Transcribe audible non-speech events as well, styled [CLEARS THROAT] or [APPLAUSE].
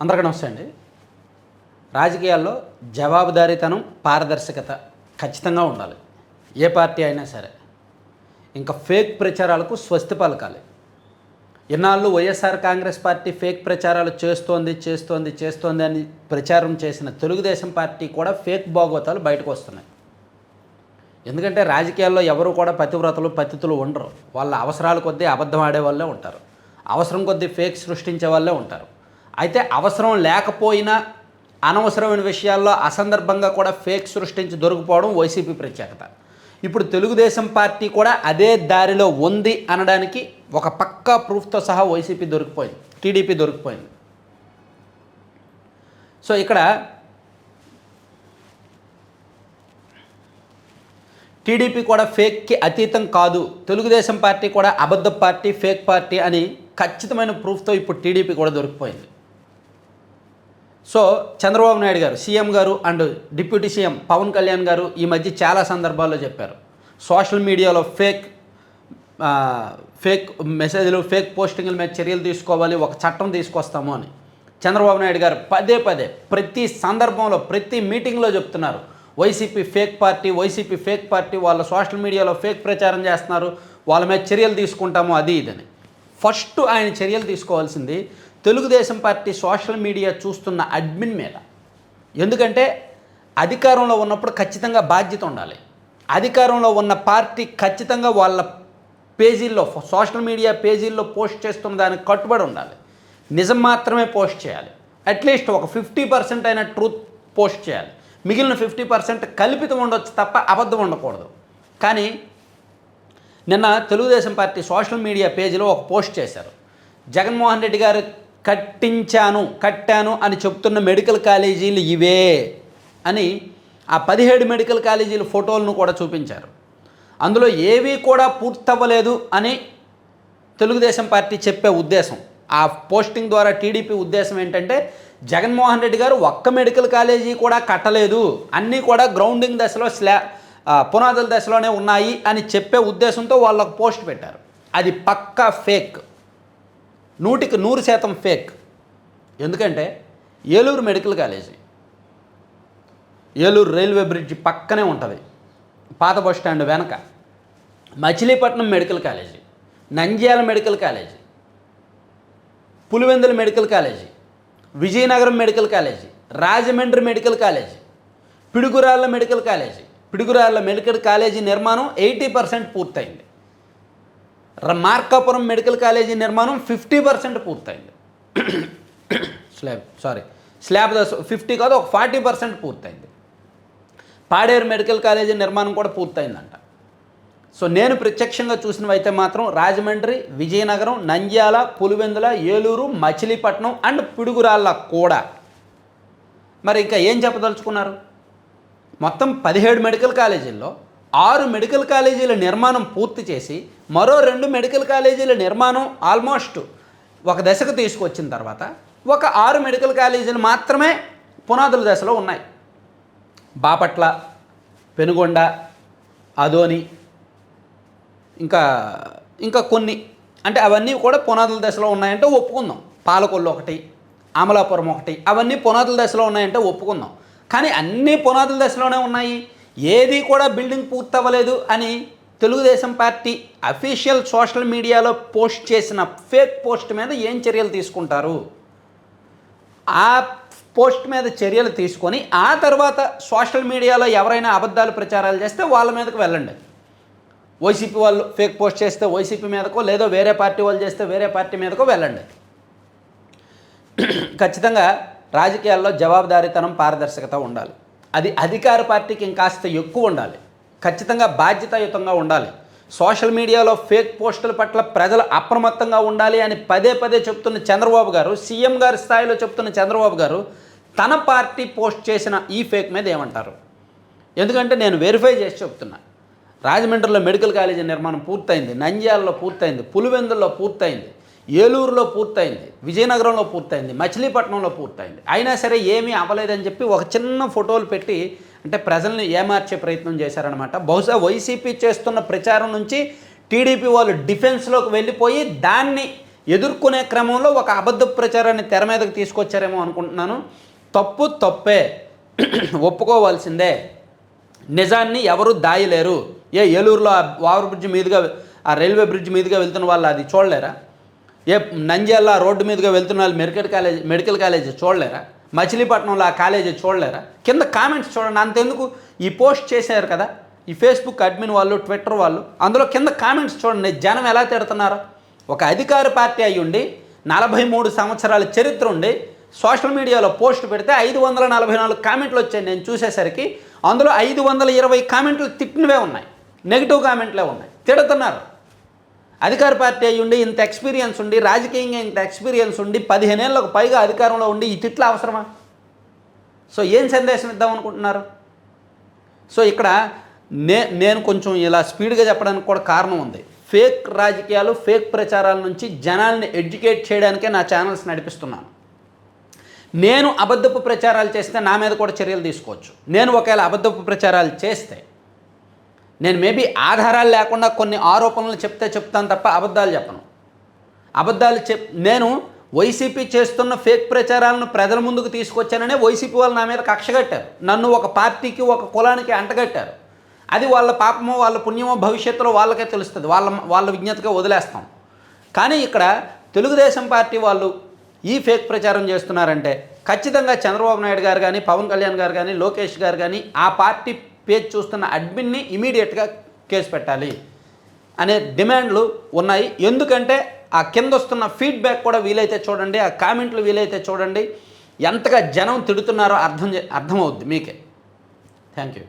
అందరికీ నమస్తే అండి. రాజకీయాల్లో జవాబుదారీతనం పారదర్శకత ఖచ్చితంగా ఉండాలి. ఏ పార్టీ అయినా సరే. ఇంకా ఫేక్ ప్రచారాలకు స్వస్తి పలకాలి. ఇన్నాళ్ళు వైఎస్ఆర్ కాంగ్రెస్ పార్టీ ఫేక్ ప్రచారాలు చేస్తోంది చేస్తోంది చేస్తోంది అని ప్రచారం చేసిన తెలుగుదేశం పార్టీ కూడా ఫేక్ భాగవతాలు బయటకు వస్తున్నాయి. ఎందుకంటే రాజకీయాల్లో ఎవరు కూడా పతివ్రతలు పతితులు ఉండరు. వాళ్ళ అవసరాల కొద్దీ అబద్ధం ఆడే వాళ్ళే ఉంటారు. అవసరం కొద్దీ ఫేక్ సృష్టించే వాళ్ళే ఉంటారు. అయితే అవసరం లేకపోయినా అనవసరమైన విషయాల్లో అసందర్భంగా కూడా ఫేక్ సృష్టించి దొరికిపోవడం వైసీపీ ప్రత్యేకత. ఇప్పుడు తెలుగుదేశం పార్టీ కూడా అదే దారిలో ఉంది అనడానికి ఒక పక్కా ప్రూఫ్తో సహా వైసీపీ దొరికిపోయింది టీడీపీ దొరికిపోయింది. సో ఇక్కడ టీడీపీ కూడా ఫేక్కి అతీతం కాదు తెలుగుదేశం పార్టీ కూడా అబద్ధ పార్టీ ఫేక్ పార్టీ అని ఖచ్చితమైన ప్రూఫ్తో ఇప్పుడు టీడీపీ కూడా దొరికిపోయింది. సో చంద్రబాబు నాయుడు గారు సీఎం గారు and deputy CM Pawan Kalyan గారు ఈ మధ్య చాలా సందర్భాల్లో చెప్పారు. సోషల్ మీడియాలో ఫేక్ ఫేక్ మెసేజ్లు ఫేక్ పోస్టింగ్ల మీద చర్యలు తీసుకోవాలి ఒక చట్టం తీసుకొస్తాము అని. చంద్రబాబు నాయుడు గారు పదే పదే ప్రతి సందర్భంలో ప్రతి మీటింగ్లో చెప్తున్నారు. YCP fake party YCP fake party వాళ్ళ సోషల్ మీడియాలో ఫేక్ ప్రచారం చేస్తున్నారు వాళ్ళ మీద చర్యలు తీసుకుంటాము అది ఇదని ఫస్ట్ ఆయన చర్యలు తీసుకోవాల్సింది తెలుగుదేశం పార్టీ సోషల్ మీడియా చూస్తున్న అడ్మిన్ మీద. ఎందుకంటే అధికారంలో ఉన్నప్పుడు ఖచ్చితంగా బాధ్యత ఉండాలి. అధికారంలో ఉన్న పార్టీ ఖచ్చితంగా వాళ్ళ పేజీల్లో సోషల్ మీడియా పేజీల్లో పోస్ట్ చేస్తున్న దానికి కట్టుబడి ఉండాలి. నిజం మాత్రమే పోస్ట్ చేయాలి. అట్లీస్ట్ ఒక ఫిఫ్టీ పర్సెంట్ అయిన ట్రూత్ పోస్ట్ చేయాలి. మిగిలిన ఫిఫ్టీ పర్సెంట్ కల్పితం ఉండొచ్చు తప్ప అబద్ధం ఉండకూడదు. కానీ నిన్న తెలుగుదేశం పార్టీ సోషల్ మీడియా పేజీలో ఒక పోస్ట్ చేశారు. జగన్మోహన్ రెడ్డి గారు కట్టించాను కట్టాను అని చెప్తున్న మెడికల్ కాలేజీలు ఇవే అని ఆ పదిహేడు మెడికల్ కాలేజీల ఫోటోలను కూడా చూపించారు. అందులో ఏవీ కూడా పూర్తవ్వలేదు అని తెలుగుదేశం పార్టీ చెప్పే ఉద్దేశం. ఆ పోస్టింగ్ ద్వారా టీడీపీ ఉద్దేశం ఏంటంటే జగన్మోహన్ రెడ్డి గారు ఒక్క మెడికల్ కాలేజీ కూడా కట్టలేదు. అన్నీ కూడా గ్రౌండింగ్ దశలో స్లా పునాదుల దశలోనే ఉన్నాయి అని చెప్పే ఉద్దేశంతో వాళ్ళకు పోస్ట్ పెట్టారు. అది పక్కా ఫేక్. నూటికి నూరు శాతం ఫేక్. ఎందుకంటే Eluru medical college Eluru railway bridge పక్కనే ఉంటుంది పాత బస్ స్టాండ్ వెనక. Machilipatnam medical college Nandyal medical college Pulivendula medical college Vizianagaram medical college Rajahmundry medical college Piduguralla medical college Piduguralla medical college నిర్మాణం eighty percent పూర్తయింది. Markapuram medical college నిర్మాణం fifty percent పూర్తయింది. Slab sorry slab fifty కాదు ఒక forty percent పూర్తయింది. Paderu medical college నిర్మాణం కూడా పూర్తయిందంట. So నేను ప్రత్యక్షంగా చూసినవి అయితే మాత్రం రాజమండ్రి విజయనగరం నంద్యాల పులివెందుల ఏలూరు మచిలీపట్నం అండ్ పిడుగురాళ్ళ కూడా. మరి ఇంకా ఏం చెప్పదలుచుకున్నారు? మొత్తం పదిహేడు మెడికల్ కాలేజీల్లో ఆరు మెడికల్ కాలేజీల నిర్మాణం పూర్తి చేసి మరో రెండు మెడికల్ కాలేజీల నిర్మాణం ఆల్మోస్ట్ ఒక దశకు తీసుకొచ్చిన తర్వాత ఒక ఆరు మెడికల్ కాలేజీలు మాత్రమే పునాదుల దశలో ఉన్నాయి. బాపట్ల పెనుగొండ అదోని ఇంకా ఇంకా కొన్ని. అంటే అవన్నీ కూడా పునాదుల దశలో ఉన్నాయంటే ఒప్పుకుందాం. పాలకొల్లు ఒకటి అమలాపురం ఒకటి అవన్నీ పునాదుల దశలో ఉన్నాయంటే ఒప్పుకుందాం. కానీ అన్నీ పునాదుల దశలోనే ఉన్నాయి. ఏది కూడా బిల్డింగ్ పూర్తవ్వలేదు అని తెలుగుదేశం పార్టీ అఫీషియల్ సోషల్ మీడియాలో పోస్ట్ చేసిన ఫేక్ పోస్ట్ మీద ఏం చర్యలు తీసుకుంటారు? ఆ పోస్ట్ మీద చర్యలు తీసుకొని ఆ తర్వాత సోషల్ మీడియాలో ఎవరైనా అబద్ధాలు ప్రచారాలు చేస్తే వాళ్ళ మీదకు వెళ్ళండి. వైసీపీ వాళ్ళు ఫేక్ పోస్ట్ చేస్తే వైసీపీ మీదకో లేదో వేరే పార్టీ వాళ్ళు చేస్తే వేరే పార్టీ మీదకో వెళ్ళండి. ఖచ్చితంగా రాజకీయాల్లో జవాబుదారీతనం పారదర్శకత ఉండాలి. అది అధికార పార్టీకి ఇంకాస్త ఎక్కువ ఉండాలి. ఖచ్చితంగా బాధ్యతాయుతంగా ఉండాలి. సోషల్ మీడియాలో ఫేక్ పోస్టుల పట్ల ప్రజలు అప్రమత్తంగా ఉండాలి అని పదే పదే చెప్తున్న చంద్రబాబు గారు సీఎం గారి స్థాయిలో చెప్తున్న చంద్రబాబు గారు తన పార్టీ పోస్ట్ చేసిన ఈ ఫేక్ మీద ఏమంటారు? ఎందుకంటే నేను వెరిఫై చేసి చెప్తున్నా. రాజమండ్రిలో మెడికల్ కాలేజీ నిర్మాణం పూర్తయింది నంద్యాలలో పూర్తయింది పులివెందుల్లో పూర్తయింది. ఏలూరులో పూర్తయింది విజయనగరంలో పూర్తయింది మచిలీపట్నంలో పూర్తయింది. అయినా సరే ఏమీ అవ్వలేదని చెప్పి ఒక చిన్న ఫోటోలు పెట్టి అంటే ప్రజల్ని ఏమార్చే ప్రయత్నం చేశారనమాట బహుశా వైసీపీ చేస్తున్న ప్రచారం నుంచి టీడీపీ వాళ్ళు డిఫెన్స్లోకి వెళ్ళిపోయి దాన్ని ఎదుర్కొనే క్రమంలో ఒక అబద్ధ ప్రచారాన్ని తెర మీదకి తీసుకొచ్చారేమో అనుకుంటున్నాను. తప్పు తప్పే. [CLEARS THROAT] ఒప్పుకోవాల్సిందే. నిజాన్ని ఎవరు దాయలేరు. ఏ ఏలూరులో ఆ ఓవర్ బ్రిడ్జ్ మీదుగా ఆ రైల్వే బ్రిడ్జ్ మీదుగా వెళ్తున్న వాళ్ళు అది చూడలేరా? ఏ నంద్యాల రోడ్డు మీదుగా వెళ్తున్న వాళ్ళు మెడికల్ కాలేజ్ మెడికల్ కాలేజ్ చూడలేరా? మచిలీపట్నంలో ఆ కాలేజీ చూడలేరా? కింద కామెంట్స్ చూడండి. అంతెందుకు? ఈ పోస్ట్ చేశారు కదా. ఈ ఫేస్బుక్ అడ్మిన్ వాళ్ళు ట్విట్టర్ వాళ్ళు అందులో కింద కామెంట్స్ చూడండి. జనం ఎలా తిడుతున్నారో? ఒక అధికార పార్టీ అయి ఉండి నలభై మూడు సంవత్సరాల చరిత్ర ఉండి సోషల్ మీడియాలో పోస్ట్ పెడితే ఐదు వందల నలభై నాలుగు కామెంట్లు వచ్చాయి. నేను చూసేసరికి అందులో ఐదు వందల ఇరవై కామెంట్లు తిట్టినవే ఉన్నాయి. నెగిటివ్ కామెంట్లే ఉన్నాయి. తిడుతున్నారు. అధికార పార్టీ అయి ఉండి ఇంత ఎక్స్పీరియన్స్ ఉండి రాజకీయంగా ఇంత ఎక్స్పీరియన్స్ ఉండి పదిహేనేళ్ళకు పైగా అధికారంలో ఉండి ఈ తిట్ల అవసరమా? సో ఏం సందేశం ఇద్దాం అనుకుంటున్నారు? సో ఇక్కడ నే నేను కొంచెం ఇలా స్పీడ్గా చెప్పడానికి కూడా కారణం ఉంది. ఫేక్ రాజకీయాలు ఫేక్ ప్రచారాల నుంచి జనాల్ని ఎడ్యుకేట్ చేయడానికే నా ఛానల్స్ నడిపిస్తున్నాను. నేను అబద్ధపు ప్రచారాలు చేస్తే నా మీద కూడా చర్యలు తీసుకోవచ్చు. నేను ఒకవేళ అబద్ధపు ప్రచారాలు చేస్తే నేను మేబీ ఆధారాలు లేకుండా కొన్ని ఆరోపణలు చెప్తే చెప్తాను తప్ప అబద్ధాలు చెప్పను. అబద్ధాలు చెప్ నేను వైసీపీ చేస్తున్న ఫేక్ ప్రచారాలను ప్రజల ముందుకు తీసుకొచ్చాననే వైసీపీ వాళ్ళు నా మీద కక్షగట్టారు నన్ను ఒక పార్టీకి ఒక కులానికి అంటగట్టారు. అది వాళ్ళ పాపమో వాళ్ళ పుణ్యమో భవిష్యత్తులో వాళ్ళకే తెలుస్తుంది. వాళ్ళ వాళ్ళ విజ్ఞతగా వదిలేస్తాం. కానీ ఇక్కడ తెలుగుదేశం పార్టీ వాళ్ళు ఈ ఫేక్ ప్రచారం చేస్తున్నారంటే ఖచ్చితంగా చంద్రబాబు నాయుడు గారు కానీ పవన్ కళ్యాణ్ గారు కానీ లోకేష్ గారు కానీ ఆ పార్టీ పేజ్ చూస్తున్న అడ్మిన్ని ఇమీడియట్గా కేసు పెట్టాలి అనే డిమాండ్లు ఉన్నాయి. ఎందుకంటే ఆ కింద వస్తున్న ఫీడ్బ్యాక్ కూడా వీలైతే చూడండి ఆ కామెంట్లు వీలైతే చూడండి. ఎంతగా జనం తిడుతున్నారో అర్థం చే- అర్థమవుద్ది మీకే. Thank you.